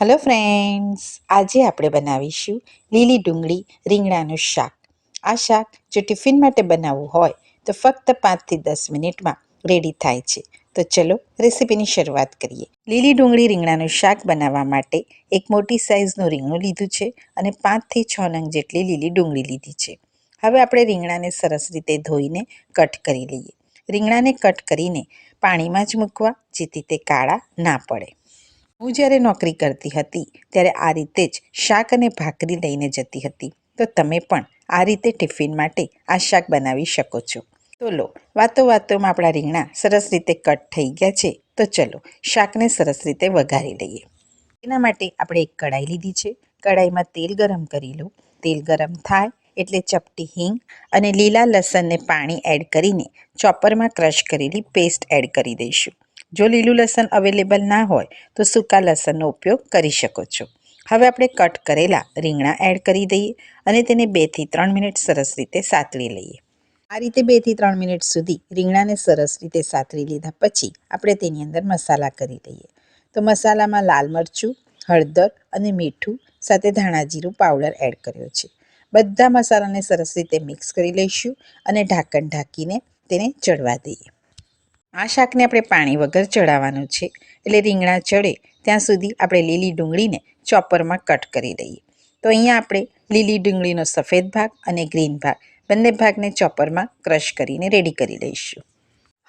Hello friends આજે આપણે બનાવીશું લીલી ડુંગળી રીંગણાનું શાક. આ શાક જો ટિફિન માટે બનાવવું હોય, તો ફક્ત પાંચથી દસ મિનિટમાં રેડી થાય છે. તો ચલો રેસીપીની શરૂઆત કરીએ. લીલી ડુંગળી રીંગણાનું શાક બનાવવા માટે એક મોટી સાઇઝનું રીંગણું લીધું છે અને પાંચથી છ નંગ જેટલી લીલી ડુંગળી લીધી છે. હવે આપણે રીંગણાને સરસ રીતે ધોઈને કટ કરી લઈએ. રીંગણાને કટ કરીને પાણીમાં જ મૂકવા, જેથી તે કાળા ના પડે. હું જ્યારે નોકરી કરતી હતી, ત્યારે આ રીતે જ શાક અને ભાખરી લઈને જતી હતી. તો તમે પણ આ રીતે ટિફિન માટે આ શાક બનાવી શકો છો. તો લો વાતો વાતોમાં આપણા રીંગણા સરસ રીતે કટ થઈ ગયા છે. તો ચલો, શાકને સરસ રીતે વઘારી લઈએ. એના માટે આપણે એક કઢાઈ લીધી છે. કઢાઈમાં તેલ ગરમ કરી લો. તેલ ગરમ થાય એટલે ચપટી હિંગ અને લીલા લસણને પાણી એડ કરીને ચોપરમાં ક્રશ કરેલી પેસ્ટ એડ કરી દઈશું. જો લીલું લસણ અવેલેબલ ના હોય, તો સૂકા લસણનો ઉપયોગ કરી શકો છો. હવે આપણે કટ કરેલા રીંગણા એડ કરી દઈએ અને તેને બેથી ત્રણ મિનિટ સરસ રીતે સાતળી લઈએ. આ રીતે બેથી ત્રણ મિનિટ સુધી રીંગણાને સરસ રીતે સાતળી લીધા પછી આપણે તેની અંદર મસાલા કરી લઈએ. તો મસાલામાં લાલ મરચું, હળદર અને મીઠું સાથે ધાણા જીરું પાવડર એડ કર્યો છે. બધા મસાલાને સરસ રીતે મિક્સ કરી લઈશું અને ઢાંકણ ઢાંકીને તેને ચડવા દઈએ. આ શાકને આપણે પાણી વગર ચડાવવાનું છે. એટલે રીંગણા ચડે, ત્યાં સુધી આપણે લીલી ડુંગળીને ચોપરમાં કટ કરી દઈએ. તો અહીંયા આપણે લીલી ડુંગળીનો સફેદ ભાગ અને ગ્રીન ભાગ, બંને ભાગને ચોપરમાં ક્રશ કરીને રેડી કરી લઈશું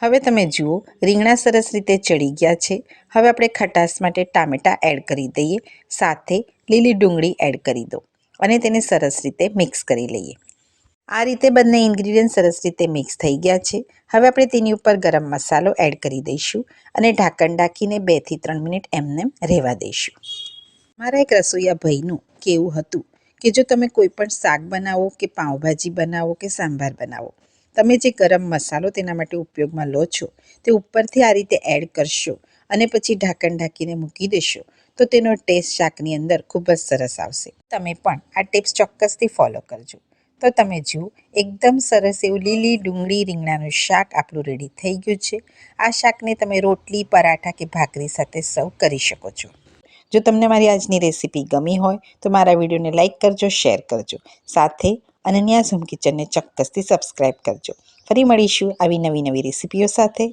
હવે તમે જુઓ, રીંગણા સરસ રીતે ચડી ગયા છે. હવે આપણે ખટાશ માટે ટામેટાં એડ કરી દઈએ. સાથે લીલી ડુંગળી એડ કરી દો અને તેને સરસ રીતે મિક્સ કરી લઈએ. આ રીતે બંને ઇન્ગ્રીડિયન્ટ સરસ રીતે મિક્સ થઈ ગયા છે. હવે આપણે તેની ઉપર ગરમ મસાલો એડ કરી દઈશું અને ઢાંકણ ઢાંકીને બેથી ત્રણ મિનિટ એમને રહેવા દઈશું. મારા એક રસોઈયા ભાઈનું કેવું હતું કે જો તમે કોઈ પણ શાક બનાવો કે પાઉંભાજી બનાવો કે સાંભાર બનાવો, તમે જે ગરમ મસાલો તેના માટે ઉપયોગમાં લો છો તે ઉપરથી આ રીતે એડ કરશો અને પછી ઢાંકણ ઢાંકીને મૂકી દેશો તો તેનો ટેસ્ટ શાકની અંદર ખૂબ જ સરસ આવશે. તમે પણ આ ટિપ્સ ચોક્કસથી ફોલો કરજો. તો તમે જુઓ, એકદમ સરસ એવું લીલી ડુંગળી રીંગણાનું શાક આપણું રેડી થઈ ગયું છે. આ શાકને તમે રોટલી, પરાઠા કે ભાખરી સાથે સર્વ કરી શકો છો. જો તમને મારી આજની રેસીપી ગમી હોય, તો મારા વિડીયોને લાઇક કરજો શેર કરજો. સાથે અનન્યાસ ઝૂમ કિચનને ચોક્કસથી સબસ્ક્રાઈબ કરજો. ફરી મળીશું આવી નવી નવી રેસીપીઓ સાથે.